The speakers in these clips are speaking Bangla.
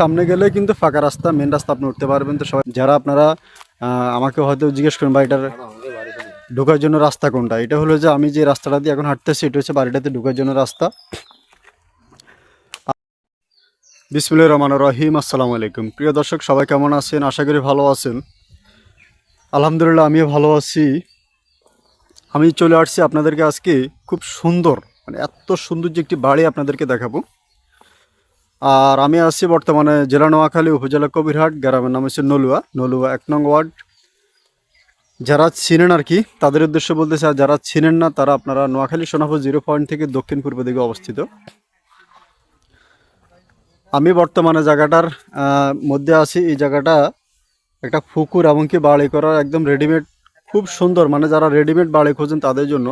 সামনে গেলে কিন্তু ফাঁকা রাস্তা মেন রাস্তা আপনি উঠতে পারবেন তো সবাই। যারা আপনারা আমাকে হয়তো জিজ্ঞেস করেন বাড়িটার ঢোকার জন্য রাস্তা কোনটা? এটা হলো যে আমি যে রাস্তাটা দিয়ে এখন হাঁটতেছি, এটা হচ্ছে বাড়িটাতে ঢোকার জন্য রাস্তা। বিসমুল্লাহ রহমান রহিম, আসসালামু আলাইকুম। প্রিয় দর্শক, সবাই কেমন আছেন? আশা করি ভালো আছেন। আলহামদুলিল্লাহ, আমিও ভালো আছি। আমি চলে আসছি আপনাদেরকে আজকে খুব সুন্দর মানে এত সুন্দর যে একটি বাড়ি আপনাদেরকে দেখাবো। আর আমি আছি বর্তমানে জেলা নোয়াখালী উপজেলা কবিরহাট, গ্রামের নাম হচ্ছে নলুয়া। নলুয়া এক নং ওয়ার্ড। যারা চিনেন আর কি, তাদের উদ্দেশ্যে বলতেছে, আর যারা চিনেন না, তারা আপনারা নোয়াখালী সোনাপুর জিরো পয়েন্ট থেকে দক্ষিণ পূর্ব দিকে অবস্থিত। আমি বর্তমানে জায়গাটার মধ্যে আছি। এই জায়গাটা একটা পুকুর এমনকি বাড়ি করা একদম রেডিমেড খুব সুন্দর। মানে যারা রেডিমেড বাড়ি খোঁজেন তাদের জন্য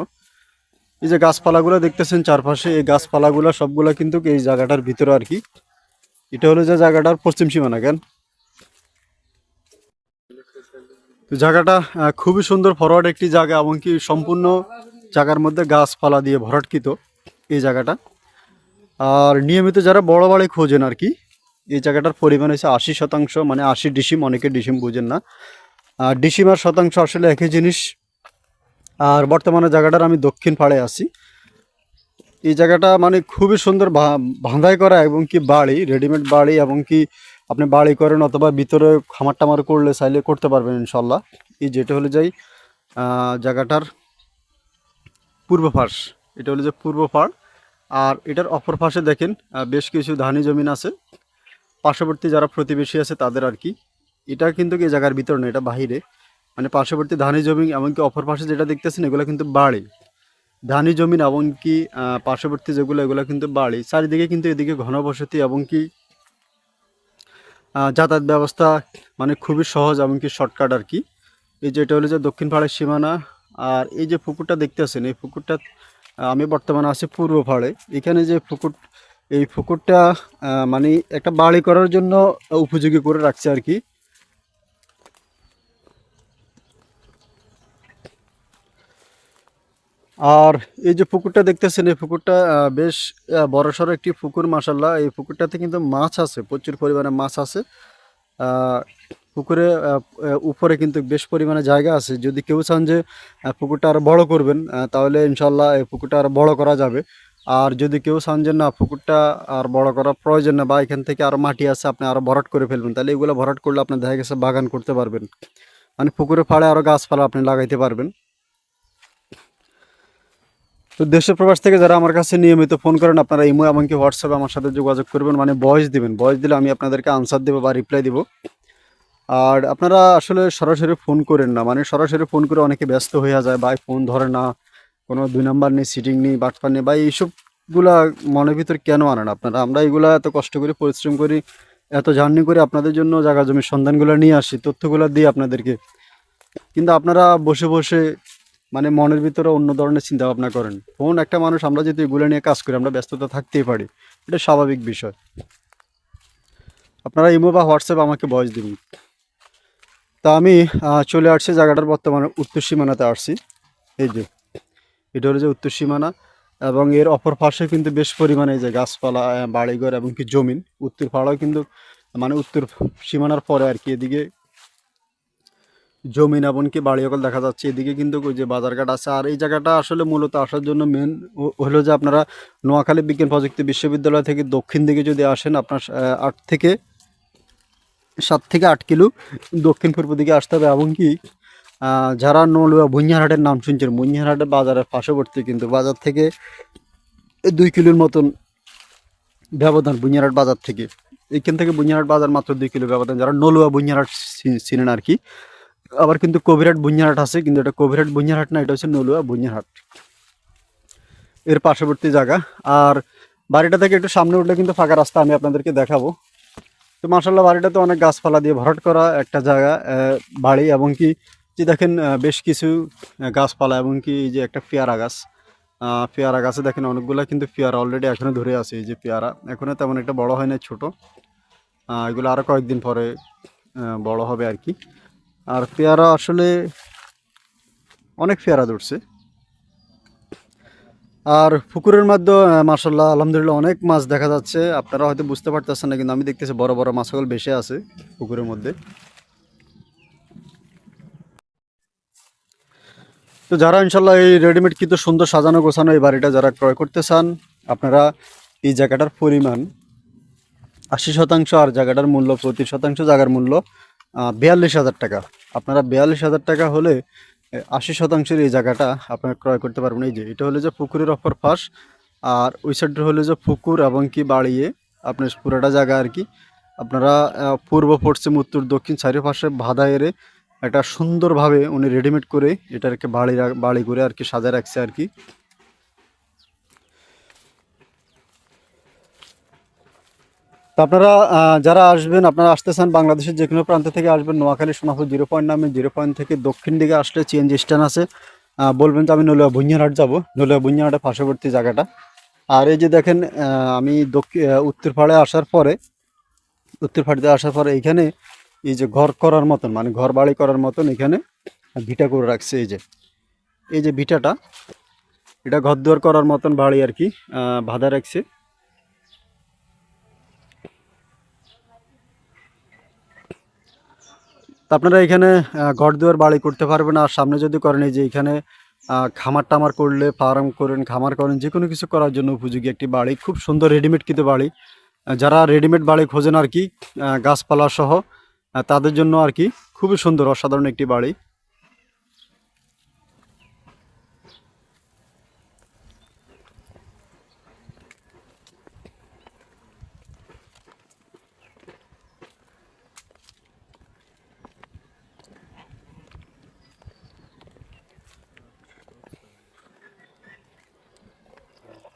এই যে গাছপালাগুলো দেখতেছেন চারপাশে, এই গাছপালাগুলো সবগুলো কিন্তু এই জায়গাটার ভিতরে আর কি। এটা হলো যে জায়গাটার পশ্চিম সীমানা, কেন? জায়গাটা খুবই সুন্দর ফরওয়ার্ড একটি জায়গা এমনকি সম্পূর্ণ জায়গার মধ্যে গাছপালা দিয়ে ভরাটকৃত এই জায়গাটা। আর নিয়মিত যারা বড় বাড়ি খোঁজেন আর কি, এই জায়গাটার পরিমাণ হচ্ছে আশি শতাংশ মানে আশি ডিসিম, অনেকে ডিসিম বুঝেন না। আর ডিসিম আর শতাংশ আসলে একই জিনিস আর বর্তমানে জায়গাটার আমি দক্ষিণ পাড়ে আছি। এই জায়গাটা মানে খুবই সুন্দর বাঁধাই করা এবং কি বাড়ি রেডিমেড বাড়ি এবং কি আপনি বাড়ি করেন অথবা ভিতরে খামার টামার করলে চাইলে করতে পারবেন ইনশাল্লাহ। এই যেটা হলো যাই জায়গাটার পূর্ব পাশ, এটা হলো যে পূর্ব পাড়। আর এটার অপর পাশে দেখেন বেশ কিছু ধানি জমিন আছে। পার্শ্ববর্তী যারা প্রতিবেশী আছে তাদের আর কি। এটা কিন্তু এই জায়গার ভিতর না, এটা বাহিরে। মানে পার্শ্ববর্তী ধানি জমি এমনকি অপর পাশে যেটা দেখতেছেন এগুলো কিন্তু বাড়ি। ধানি জমিন এমনকি পার্শ্ববর্তী যেগুলো এগুলো কিন্তু বাড়ি। চারিদিকে কিন্তু এদিকে ঘনবসতি এমনকি আহ, যাতায়াত ব্যবস্থা মানে খুবই সহজ এমনকি শর্টকাট আর কি। এই যে এটা হলো যে দক্ষিণ পাহাড়ের সীমানা আর এই যে পুকুরটা দেখতেছেন এই পুকুরটা আমি বর্তমানে আছি পূর্ব পাহাড়ে এখানে যে পুকুর এই পুকুরটা মানে একটা বাড়ি করার জন্য উপযোগী করে রাখছে আর কি। আর এই যে পুকুরটা দেখতেছেন, এই পুকুরটা বেশ বড়সড় একটি পুকুর মাসাল্লাহ এই পুকুরটাতে কিন্তু মাছ আছে, প্রচুর পরিমাণে মাছ আছে। পুকুরে উপরে কিন্তু বেশ পরিমাণে জায়গা আছে। যদি কেউ চান যে পুকুরটা আরও বড় করবেন তাহলে ইনশাল্লাহ এই পুকুরটা আরও বড় করা যাবে। আর যদি কেউ চান যে, না, পুকুরটা আর বড় করার প্রয়োজন না বা এখান থেকে আরও মাটি আছে, আপনি আরও ভরাট করে ফেলবেন, তাহলে এগুলো ভরাট করলে আপনি দেখা গেছে বাগান করতে পারবেন। মানে পুকুরের ফাড়ে আরও গাছপালা আপনি লাগাইতে পারবেন। তো দেশের প্রবাস থেকে যারা আমার কাছে নিয়মিত ফোন করেন, আপনারা ইমো এমনকি হোয়াটসঅ্যাপে আমার সাথে যোগাযোগ করবেন মানে ভয়েস দিবেন। ভয়েস দিলে আমি আপনাদেরকে আনসার দেবো বা রিপ্লাই দিব। আর আপনারা আসলে সরাসরি ফোন করেন না মানে সরাসরি ফোন করে অনেকে ব্যস্ত হয়ে যায় বা ফোন ধরে না, কোনো দুই নাম্বার নেই সিটিং নেই, বাটপার নেই বা এইসবগুলা মনের ভিতর কেন আনেন আপনারা? আমরা এগুলা এত কষ্ট করে পরিশ্রম করি, এত জার্নি করে আপনাদের জন্য জায়গা জমির সন্ধানগুলো নিয়ে আসি, তথ্যগুলো দিই আপনাদেরকে। কিন্তু আপনারা বসে বসে মানে মনের ভিতরে অন্য ধরনের চিন্তা ভাবনা করেন। ফোন একটা মানুষ আমরা যদি এগুলো নিয়ে কাজ করি, আমরা ব্যস্ততা থাকতেই পারি। এটা স্বাভাবিক বিষয়। আপনারা ইমো বা হোয়াটসঅ্যাপ আমাকে ভয়েস দিন তা আমি চলে আসছি জায়গাটার বর্তমানে উত্তর সীমানাতে আসছি। এই যে, এটা হলো যে উত্তর সীমানা এবং এর অপর পাশে কিন্তু বেশ পরিমাণে যে গাছপালা বাড়িঘর এবং কি জমিন। উত্তর পাড়াও কিন্তু মানে উত্তর সীমানার পরে আর কি, এদিকে জমিন এমনকি বাড়ি সকল দেখা যাচ্ছে। এদিকে কিন্তু ওই যে বাজারঘাট আছে। আর এই জায়গাটা আসলে মূলত আসার জন্য মেন হলো যে আপনারা নোয়াখালী বিজ্ঞান প্রযুক্তি বিশ্ববিদ্যালয় থেকে দক্ষিণ দিকে যদি আসেন আপনার আট থেকে সাত থেকে আট কিলো দক্ষিণ পূর্ব দিকে আসতে হবে। এমনকি আহ, যারা নলুয়া বুঞ্জারহাটের নাম শুনছেন বুঞ্জারহাটের বাজারের পার্শ্ববর্তী কিন্তু বাজার থেকে দুই কিলোর মতন ব্যবধান বুঞ্জারহাট বাজার থেকে। এখান থেকে বুঞ্জারহাট বাজার মাত্র দুই কিলো ব্যবধান। যারা নলুয়া বুঞ্জারহাট চিনেন আর কি আবার কিন্তু কবিরহাট বুঞ্জারহাট আছে, কিন্তু এটা কবিরহাট বুঞ্জারহাট না, এটা হচ্ছে নলুয়া বুঞ্জারহাট। এর পার্শ্ববর্তী জায়গা। আর বাড়িটা থেকে একটু সামনে উঠলে কিন্তু ফাঁকা রাস্তা, আমি আপনাদেরকে দেখাবো। তো মার্শাল্লাহ বাড়িটা তো অনেক গাছপালা দিয়ে ভরাট করা একটা জায়গা বাড়ি এবং কি, যে দেখেন বেশ কিছু গাছপালা এবং কি, এই যে একটা পেয়ারা গাছ। পেয়ারা গাছে দেখেন অনেকগুলো কিন্তু পেয়ারা অলরেডি এখনও ধরে আছে, এই যে পেয়ারা। এখনও তেমন একটা বড় হয় না ছোটো। এগুলো আরও কয়েকদিন পরে বড় হবে আর কি। আর পেয়ারা আসলে অনেক পেয়ারা ধরছে। আর পুকুরের মাধ্যমে মার্শাল্লাহ আলহামদুলিল্লাহ অনেক মাছ দেখা যাচ্ছে। আপনারা হয়তো বুঝতে পারতেছেন না, কিন্তু আমি দেখতেছি বড় বড় মাছগুলো বেশি আছে পুকুরের মধ্যে। তো যারা ইনশাল্লাহ এই রেডিমেড কিন্তু সুন্দর সাজানো গোছানো এই বাড়িটা যারা ক্রয় করতে চান, আপনারা এই জায়গাটার পরিমাণ আশি শতাংশ আর জায়গাটার মূল্য প্রতি শতাংশ জায়গার মূল্য বিয়াল্লিশ হাজার টাকা। আপনারা বিয়াল্লিশ হাজার টাকা হলে আশি শতাংশের এই জায়গাটা আপনারা ক্রয় করতে পারবেন। এই যে, এটা হলো যে পুকুরের অপর ফাঁস আর ওই সাইডটা হলো যে পুকুর এবং কি বাড়িয়ে আপনার পুরোটা জায়গা আর কি। আপনারা পূর্ব, পশ্চিম, উত্তর, দক্ষিণ চারিপাশে বাধা এরে একটা সুন্দরভাবে উনি রেডিমেড করে এটাকে বাড়ি বাড়ি করে আর কি সাজায় রাখছে আর কি। তো আপনারা যারা আসবেন, আপনারা আসতে চান বাংলাদেশের যে কোনো প্রান্ত থেকে আসবেন। নোয়াখালী, সোনাপুর জিরো পয়েন্ট নামে জিরো পয়েন্ট থেকে দক্ষিণ দিকে আসলে সিএনজি স্ট্যান্ড আছে। বলবেন যে আমি নলিয়া বুঞ্জারহাট যাব। নলিয়া বুঞ্জারহাটের পার্শ্ববর্তী জায়গাটা। আর এই যে দেখেন আমি দক্ষিণ উত্তর আসার পরে উত্তর পাড়িতে আসার পরে এইখানে এই যে ঘর করার মতন মানে ঘর বাড়ি করার মতন এখানে ভিটা করে রাখছে এই যে। এই যে ভিটাটা, এটা ঘর দুয়ার করার মতন বাড়ি আর কি বাঁধা রাখছে। তা আপনারা এখানে ঘর দুয়ার বাড়ি করতে পারবেন। আর সামনে যদি করেন, এই যে এখানে খামার টামার করলে, ফার্ম করেন, খামার করেন যে কোনো কিছু করার জন্য উপযোগী একটি বাড়ি। খুব সুন্দর রেডিমেড কিন্তু বাড়ি। যারা রেডিমেড বাড়ি খোঁজেন আর কি গাছপালা সহ তাদের জন্য আর কি খুবই সুন্দর, অসাধারণ একটি বাড়ি।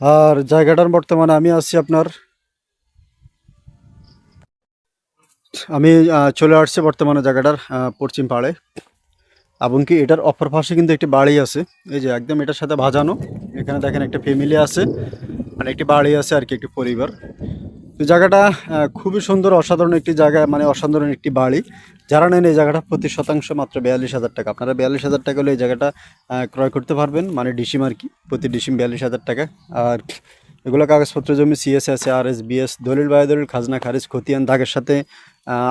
আর জায়গাটার বর্তমানে আমি আছি আপনার, আমি চলে আসছি বর্তমানে জায়গাটার পশ্চিম পাড়ে। এবং কি এটার অপর পাশে কিন্তু একটি বাড়ি আছে। এই যে একদম এটার সাথে ভাজানো। এখানে দেখেন একটা ফ্যামিলি আছে। মানে একটি বাড়ি আছে আর কি, একটি পরিবার। তো জায়গাটা খুবই সুন্দর, অসাধারণ একটি জায়গা মানে অসাধারণ একটি বাড়ি। যারা নেন এই জায়গাটা প্রতি শতাংশ মাত্র বিয়াল্লিশ হাজার টাকা। আপনারা বিয়াল্লিশ হাজার টাকা হলে এই জায়গাটা ক্রয় করতে পারবেন মানে ডিসিম আর কি, প্রতি ডিসিম বিয়াল্লিশ হাজার টাকা। আর এগুলো কাগজপত্র জমি সিএস আছে আর এস বিএস দলিল বায়ু দলিল খাজনা, খারিজ, খতিয়ান, দাগের সাথে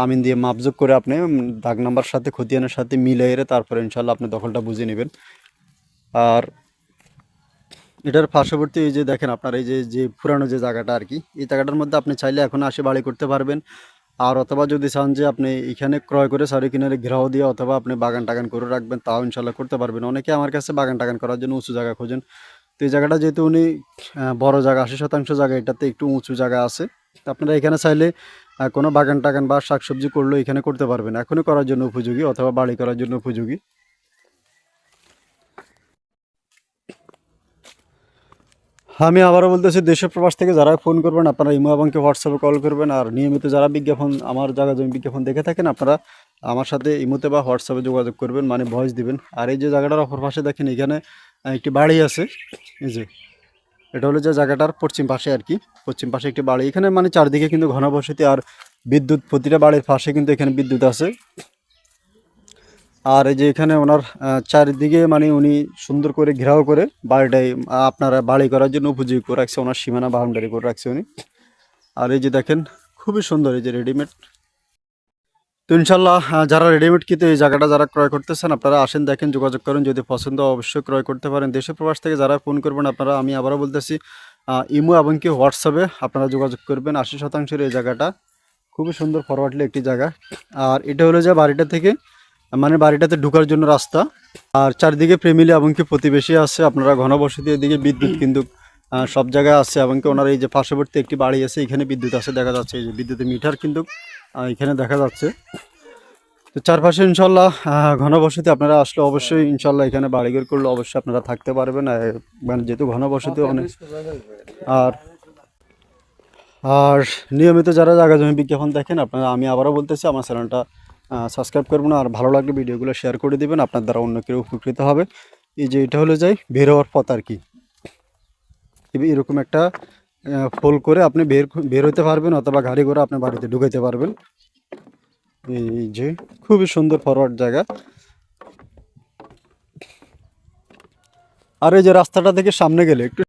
আমিন দিয়ে মাপযোগ করে আপনি দাগ নাম্বার সাথে, খতিয়ানের সাথে মিলে এরে তারপরে ইনশাল্লাহ আপনি দখলটা বুঝে নেবেন। আর এটার পার্শ্ববর্তী এই যে দেখেন, আপনার এই যে যে পুরানো যে জায়গাটা আর কি, এই জায়গাটার মধ্যে আপনি চাইলে এখন আসে বাড়ি করতে পারবেন। আর অথবা যদি চান যে আপনি এখানে ক্রয় করে সারি কিনারে ঘেরাও দিয়ে অথবা আপনি বাগান টাগান করে রাখবেন, তাও ইনশাল্লাহ করতে পারবেন। অনেকে আমার কাছে বাগান টাগান করার জন্য উঁচু জায়গা খোঁজেন। তো এই জায়গাটা যেহেতু উনি বড়ো জায়গা, আশি শতাংশ জায়গা, এটাতে একটু উঁচু জায়গা আছে। আপনারা এখানে চাইলে কোনো বাগান টাগান বা শাকসবজি করলেও এখানে করতে পারবেন। এখনই করার জন্য উপযোগী অথবা বাড়ি করার জন্য উপযোগী। আমি আবারও বলতেছি, দেশের প্রবাস থেকে যারা ফোন করবেন, আপনারা ইমো এবং হোয়াটসঅ্যাপে কল করবেন। আর নিয়মিত যারা বিজ্ঞাপন, আমার জায়গা জমি বিজ্ঞাপন দেখে থাকেন, আপনারা আমার সাথে ইমোতে বা হোয়াটসঅ্যাপে যোগাযোগ করবেন মানে ভয়েস দিবেন। আর এই যে জায়গাটার অপর পাশে দেখেন, এখানে একটি বাড়ি আছে। এই যে, এটা হলো যে জায়গাটার পশ্চিম পাশে আর কি। পশ্চিম পাশে একটি বাড়ি। এখানে মানে চারদিকে কিন্তু ঘনবসতি আর বিদ্যুৎ, প্রতিটা বাড়ির পাশে কিন্তু এখানে বিদ্যুৎ আছে। আর এই যে এখানে ওনার চারিদিকে মানে উনি সুন্দর করে ঘেরাও করে বাড়িটাই আপনারা বাড়ি করার জন্য উপযোগী করে রাখছে, ওনার সীমানা বাউন্ডারি করে রাখছে উনি। আর এই যে দেখেন, খুবই সুন্দর এই যে রেডিমেড তো ইনশাল্লাহ যারা রেডিমেড কিনতে এই জায়গাটা যারা ক্রয় করতেছেন, আপনারা আসেন, দেখেন, যোগাযোগ করেন, যদি পছন্দ অবশ্যই ক্রয় করতে পারেন। দেশে প্রবাস থেকে যারা ফোন করবেন, আপনারা, আমি আবারও বলতেছি ইমো এবং কি হোয়াটসঅ্যাপে আপনারা যোগাযোগ করবেন। আশি শতাংশের এই জায়গাটা খুবই সুন্দর ফরওয়ার্ডলি একটি জায়গা। আর এটা হলো যে বাড়িটা থেকে মানে বাড়িটাতে ঢোকার জন্য রাস্তা। আর চারদিকে ফ্যামিলি এমনকি প্রতিবেশী আছে আপনারা ঘনবসতি এদিকে বিদ্যুৎ কিন্তু সব জায়গায় আছে এমনকি ওনার এই যে পার্শ্ববর্তী একটি বাড়ি আছে এখানে বিদ্যুৎ আছে দেখা যাচ্ছে এই যে বিদ্যুতের মিটার কিন্তু এখানে দেখা যাচ্ছে। তো চারপাশে ইনশাল্লাহ ঘনবসতি আপনারা আসলে অবশ্যই ইনশাল্লাহ এখানে বাড়িঘর করলে অবশ্যই আপনারা থাকতে পারবেন মানে যেহেতু ঘনবসতি অনেক। আর আর নিয়মিত যারা জায়গা জমি বিজ্ঞাপন দেখেন আপনারা আমি আবারও বলতেছি আমার চ্যানেলটা সাবস্ক্রাইব করবেন আর ভালো লাগলে ভিডিওগুলো শেয়ার করে দিবেন। আপনার দ্বারা অন্য কেউ উপকৃত হবে। এই যে এটা হলো যাই, বের হওয়ার পথ আর কি। এরকম একটা ফোল করে আপনি বের বের হতে পারবেন অথবা গাড়ি করে আপনি বাড়িতে ঢুকাইতে পারবেন। এই যে, খুবই সুন্দর ফরওয়ার্ড জায়গা। আর এই যে রাস্তাটা থেকে সামনে গেলে একটু